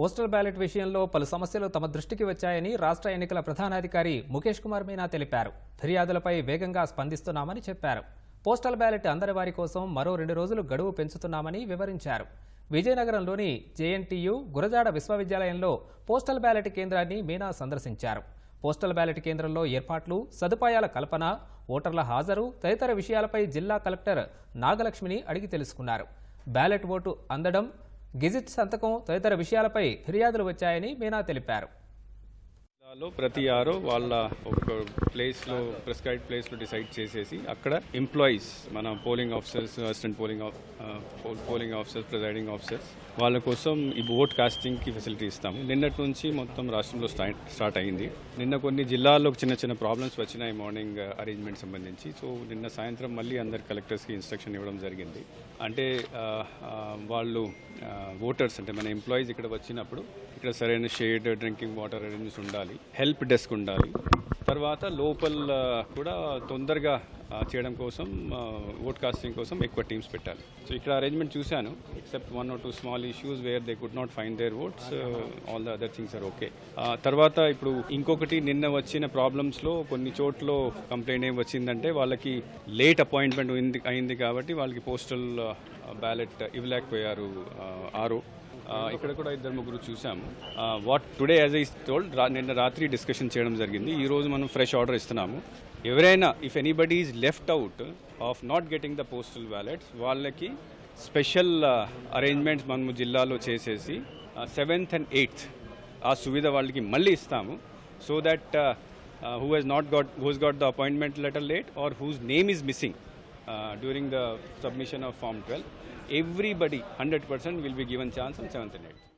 Postal ballot విషయంలో పలు సమస్యలు తమ దృష్టికి వచ్చాయని రాష్ట్ర ఎన్నికల ప్రధానాధికారి ముఖేష్ కుమార్ మీనా తెలిపారు. ఫిర్యాదులపై వేగంగా స్పందిస్తున్నామని చెప్పారు. పోస్టల్ బ్యాలెట్ అందరి వారి కోసం మరో రెండు రోజులు గడువు పెంచుతున్నామని వివరించారు. విజయనగరంలోని జేఎన్టీయు గురజాడ విశ్వవిద్యాలయంలో పోస్టల్ బ్యాలెట్ కేంద్రాన్ని మీనా సందర్శించారు. పోస్టల్ బ్యాలెట్ కేంద్రంలో ఏర్పాట్లు సదుపాయాల కల్పన ఓటర్ల హాజరు తదితర విషయాలపై జిల్లా కలెక్టర్ నాగలక్ష్మిని అడిగి తెలుసుకున్నారు. బ్యాలెట్ ఓటు అందడం గెజిట్ సంతకం తదితర విషయాలపై ఫిర్యాదులు వచ్చాయని మీనా తెలిపారు లో ప్రతి ఆరో వాళ్ళ ఒక ప్లేస్లో ప్రిస్క్రైబ్ ప్లేస్లో డిసైడ్ చేసేసి అక్కడ ఎంప్లాయీస్ మన polling officers assistant polling polling officers presiding officers వాళ్ళ కోసం ఈ ఓట్ కాస్టింగ్కి ఫెసిలిటీ ఇస్తాము. నిన్నటి నుంచి మొత్తం రాష్ట్రంలో స్టార్ట్ స్టార్ట్ అయింది. నిన్న కొన్ని జిల్లాల్లో చిన్న చిన్న ప్రాబ్లమ్స్ వచ్చినాయి మార్నింగ్ అరేంజ్మెంట్ సంబంధించి. సో నిన్న సాయంత్రం మళ్ళీ అందరు కలెక్టర్స్కి ఇన్స్ట్రక్షన్ ఇవ్వడం జరిగింది. అంటే వాళ్ళు ఓటర్స్ అంటే మన ఎంప్లాయీస్ ఇక్కడ వచ్చినప్పుడు ఇక్కడ సరైన షేడ్ డ్రింకింగ్ వాటర్ అరేంజ్మెంట్స్ ఉండాలి. హెల్ప్ డెస్క్ ఉండాలి. తర్వాత లోపల కూడా తొందరగా చేయడం కోసం ఓట్ కాస్టింగ్ కోసం ఎక్కువ టీమ్స్ పెట్టాలి. సో ఇక్కడ అరేంజ్మెంట్ చూశాను. Except one or two small issues where they could not find their votes all the other things are okay తర్వాత ఇప్పుడు ఇంకొకటి నిన్న వచ్చిన ప్రాబ్లమ్స్లో కొన్ని చోట్ల కంప్లైంట్ ఏం వచ్చిందంటే వాళ్ళకి లేట్ అపాయింట్మెంట్ అయింది కాబట్టి వాళ్ళకి పోస్టల్ బ్యాలెట్ ఇవ్వలేకపోయారు ఆరో. ఇక్కడ కూడా ఇద్దరు ముగ్గురు చూసాము what today as I told నిన్న రాత్రి డిస్కషన్ చేయడం జరిగింది. ఈ రోజు మనం ఫ్రెష్ ఆర్డర్ ఇస్తున్నాము. ఎవరైనా if anybody is left out of not getting the postal ballots వాళ్ళకి స్పెషల్ అరేంజ్మెంట్స్ మనము జిల్లాలో చేసేసి సెవెంత్ అండ్ ఎయిత్ ఆ సువిధ వాళ్ళకి మళ్ళీ ఇస్తాము. So that who has not got who's got the appointment letter late or whose name is missing uh, during the submission of Form 12, everybody 100% will be given chance on 7th and 8th.